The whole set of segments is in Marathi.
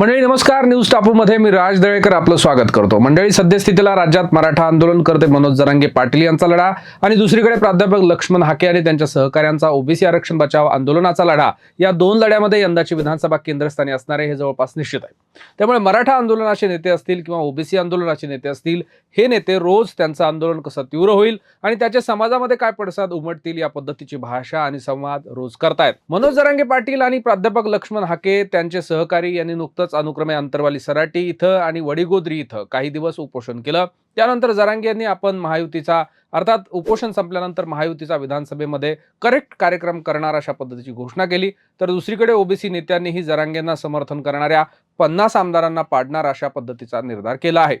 मंडळी नमस्कार. न्यूज टापूमध्ये मी राज दळेकर आपलं स्वागत करतो. मंडळी सद्यस्थितीला राज्यात मराठा आंदोलन करते मनोज जरांगे पाटील यांचा लढा आणि दुसरीकडे प्राध्यापक लक्ष्मण हाके आणि त्यांच्या सहकाऱ्यांचा ओबीसी आरक्षण बचाव आंदोलनाचा लढा या दोन लढ्यामध्ये यंदाची विधानसभा केंद्रस्थानी असणारे हे जवळपास निश्चित आहे. त्यामुळे मराठा आंदोलनाचे नेते असतील किंवा ओबीसी आंदोलनाचे नेते असतील हे नेते रोज त्यांचं आंदोलन कसं तीव्र होईल आणि त्याचे समाजामध्ये काय पडसाद उमटतील या पद्धतीची भाषा आणि संवाद रोज करतायत. मनोज जरांगे पाटील आणि प्राध्यापक लक्ष्मण हाके त्यांचे सहकारी यांनी नुकतंच अनुक्रमे अंतरवाली सराटी इथं आणि वडीगोद्री इथं काही दिवस उपोषण केलं. त्यानंतर जरांगे यांनी आपण महायुतीचा अर्थात उपोषण संपल्यानंतर महायुतीचा विधानसभेमध्ये करेक्ट कार्यक्रम करणार अशा पद्धतीची घोषणा केली. तर दुसरीकडे ओबीसी नेत्यांनीही जरांगेंना समर्थन करणाऱ्या पन्नास आमदारांना पाडणार अशा पद्धतीचा निर्धार केला आहे.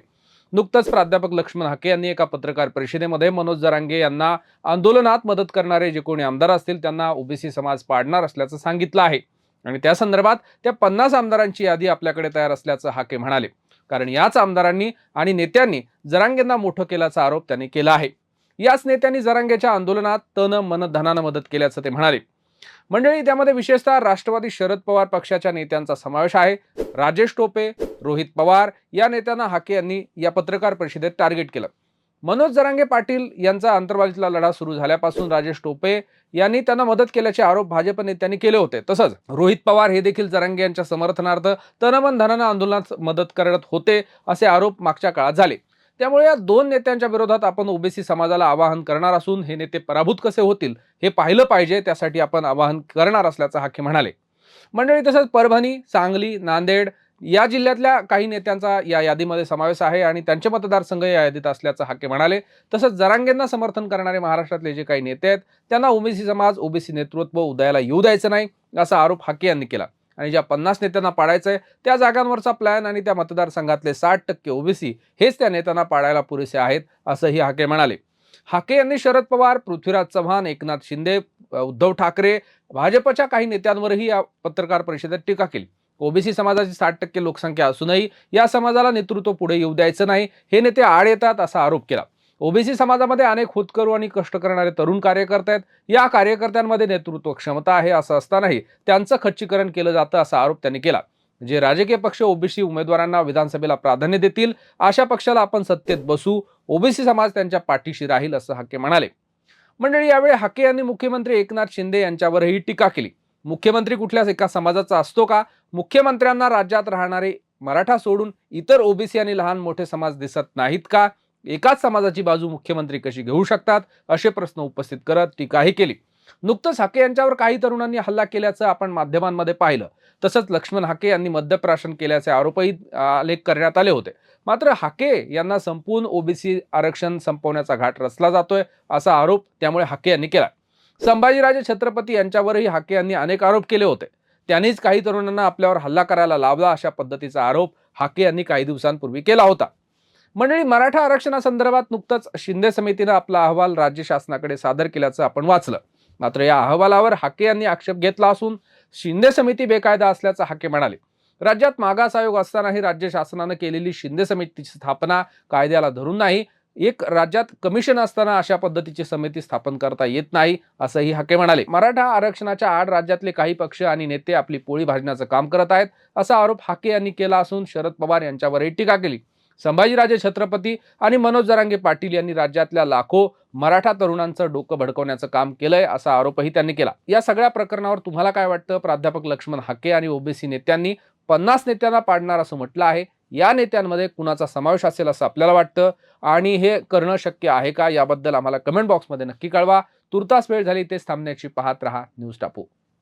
नुकतंच प्राध्यापक लक्ष्मण हाके यांनी एका पत्रकार परिषदेमध्ये मनोज जरांगे यांना आंदोलनात मदत करणारे जे कोणी आमदार असतील त्यांना ओबीसी समाज पाडणार असल्याचं सांगितलं आहे. आणि त्या संदर्भात त्या पन्नास आमदारांची यादी आपल्याकडे तयार असल्याचं हाके म्हणाले. कारण याच आमदारांनी आणि नेत्यांनी जरांगेंना मोठं केल्याचा आरोप त्यांनी केला आहे. याच नेत्यांनी जरांगेच्या आंदोलनात तन मन धनानं मदत केल्याचं ते म्हणाले. मंडळी त्यामध्ये विशेषतः राष्ट्रवादी शरद पवार पक्षाच्या नेत्यांचा समावेश आहे. राजेश टोपे रोहित पवार या नेत्यांना हाके यांनी या पत्रकार परिषदेत टार्गेट केलं. मनोज जरांगे पाटील यांचा अंतर्वालीतला लढा सुरू झाल्यापासून राजेश टोपे यांनी त्यांना मदत केल्याचे आरोप भाजप नेत्यांनी केले होते. तसंच रोहित पवार हे देखील जरांगे यांच्या समर्थनार्थ तनमन धनानं आंदोलनात मदत करत होते असे आरोप मागच्या काळात झाले. त्यामुळे या दोन नेत्यांच्या विरोधात आपण ओबीसी समाजाला आवाहन करणार असून हे नेते पराभूत कसे होतील हे पाहिलं पाहिजे त्यासाठी आपण आवाहन करणार असल्याचं हाके म्हणाले. मंडळी तसंच परभणी सांगली नांदेड या जिल्ह्यातल्या काही नेत्यांचा या यादीमध्ये समावेश आहे आणि त्यांचे मतदारसंघ या यादीत असल्याचं हाके म्हणाले. तसंच जरांगेंना समर्थन करणारे महाराष्ट्रातले जे काही नेते आहेत त्यांना ओबीसी समाज ओबीसी नेतृत्व उदयाला येऊ द्यायचं नाही असा आरोप हाके यांनी केला. आणि ज्या पन्नास नेत्यांना पाडायचंय त्या जागांवरचा प्लॅन आणि त्या मतदारसंघातले साठ टक्के ओबीसी हेच त्या नेत्यांना पाडायला पुरेसे आहेत असंही हाके म्हणाले. हाके यांनी शरद पवार पृथ्वीराज चव्हाण एकनाथ शिंदे उद्धव ठाकरे भाजपच्या काही नेत्यांवरही या पत्रकार परिषदेत टीका केली. ओबीसी समाजाची साठ टक्के लोकसंख्या असूनही या समाजाला नेतृत्व पुढे येऊ द्यायचं नाही. हे नेते आड येतात असा आरोप केला. ओबीसी समाजामध्ये अनेक होतकरू आणि कष्ट करणारे तरुण कार्यकर्ते आहेत. या कार्यकर्त्यांमध्ये नेतृत्व क्षमता आहे असं असतानाही त्यांचं खच्चीकरण केलं जातं असा आरोप त्यांनी केला. जे राजकीय पक्ष ओबीसी उमेदवारांना विधानसभेला प्राधान्य देतील अशा पक्षाला आपण सत्तेत बसू ओबीसी समाज त्यांच्या पाठीशी राहील असं हाके म्हणाले. मंडळी यावेळी हाके यांनी मुख्यमंत्री एकनाथ शिंदे यांच्यावरही टीका केली. मुख्यमंत्री कुठल्याच एका समाजाचा असतो का? मुख्यमंत्र्यांना राज्यात राहणारे मराठा सोडून इतर ओबीसी आणि लहान मोठे समाज दिसत नाहीत का? एकाच समाजाची बाजू मुख्यमंत्री कशी घेऊ शकतात? असे प्रश्न उपस्थित करत टीकाही केली. नुकतंच हाके यांच्यावर काही तरुणांनी हल्ला केल्याचं आपण माध्यमांमध्ये पाहिलं. तसंच लक्ष्मण हाके यांनी मद्यप्राशन केल्याचे आरोपही आलेख करण्यात आले होते. मात्र हाके यांना संपूर्ण ओबीसी आरक्षण संपवण्याचा घाट रचला जातोय असा आरोप त्यामुळे हाके यांनी केला. संभाजीराजे छत्रपती यांच्यावरही हाके यांनी अनेक आरोप केले होते. त्यांनीच काही तरुणांना आपल्यावर हल्ला करायला लावला अशा पद्धतीचा आरोप हाके यांनी काही दिवसांपूर्वी केला होता. मंडळी मराठा आरक्षणासंदर्भात नुकतंच शिंदे समितीनं आपला अहवाल राज्य शासनाकडे सादर केल्याचं आपण वाचलं. मात्र या अहवालावर हाके यांनी आक्षेप घेतला असून शिंदे समिती बेकायदा असल्याचं हाके म्हणाले. राज्यात मागास आयोग असतानाही राज्य शासनानं केलेली शिंदे समितीची स्थापना कायद्याला धरून नाही एक राज्यात कमिशन असताना अशा पद्धतीची समिती स्थापन करता येत नाही असंही हाके म्हणाले. मराठा आरक्षणाच्या आड राज्यातले काही पक्ष आणि नेते आपली पोळी भाजण्याचं काम करत आहेत असा आरोप हाके यांनी केला असून शरद पवार यांच्यावरही टीका केली. संभाजीराजे छत्रपती आणि मनोज जरांगे पाटील यांनी राज्यातल्या लाखो मराठा तरुणांचं डोकं भडकवण्याचं काम केलंय असा आरोपही त्यांनी केला. या सगळ्या प्रकरणावर तुम्हाला काय वाटतं? प्राध्यापक लक्ष्मण हाके आणि ओबीसी नेत्यांनी पन्नास नेत्यांना पाडणार असं म्हटलं आहे. या नेत्यांमध्ये कुणाचा समावेश असेल असं आपल्याला वाटतं? आणि हे करणं शक्य आहे का? याबद्दल आम्हाला कमेंट बॉक्समध्ये नक्की कळवा. तुर्तास वेळ झाली तेच थांबण्याची पाहत रहा न्यूज टापू.